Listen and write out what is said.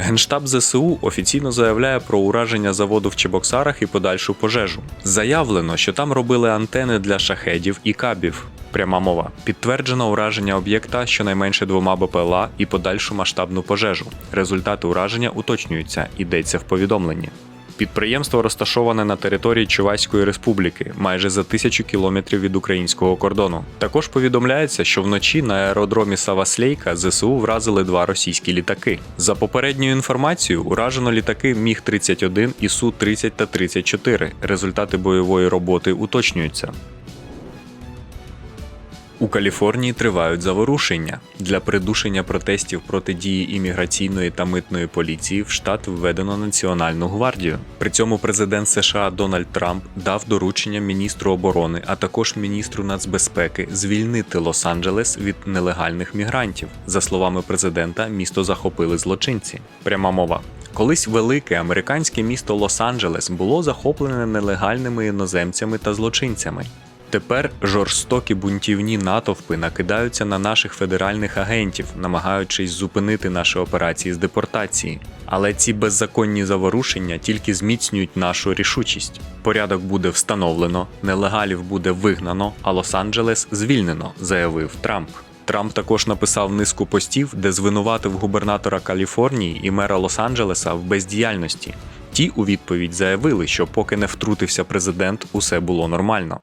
Генштаб ЗСУ офіційно заявляє про ураження заводу в Чебоксарах і подальшу пожежу. Заявлено, що там робили антени для шахедів і кабів. Пряма мова. Підтверджено ураження об'єкта щонайменше двома БПЛА і подальшу масштабну пожежу. Результати ураження уточнюються, йдеться в повідомленні. Підприємство розташоване на території Чувайської республіки, майже за тисячу кілометрів від українського кордону. Також повідомляється, що вночі на аеродромі Саваслейка ЗСУ вразили два російські літаки. За попередньою інформацією, уражено літаки Міг 31 і Су 30 та 34. Результати бойової роботи уточнюються. У Каліфорнії тривають заворушення. Для придушення протестів проти дії імміграційної та митної поліції в штат введено Національну гвардію. При цьому президент США Дональд Трамп дав доручення міністру оборони, а також міністру нацбезпеки звільнити Лос-Анджелес від нелегальних мігрантів. За словами президента, місто захопили злочинці. Пряма мова. Колись велике американське місто Лос-Анджелес було захоплене нелегальними іноземцями та злочинцями. Тепер жорстокі бунтівні натовпи накидаються на наших федеральних агентів, намагаючись зупинити наші операції з депортації. Але ці беззаконні заворушення тільки зміцнюють нашу рішучість. Порядок буде встановлено, нелегалів буде вигнано, а Лос-Анджелес звільнено, заявив Трамп. Трамп також написав низку постів, де звинуватив губернатора Каліфорнії і мера Лос-Анджелеса в бездіяльності. Ті у відповідь заявили, що поки не втрутився президент, усе було нормально.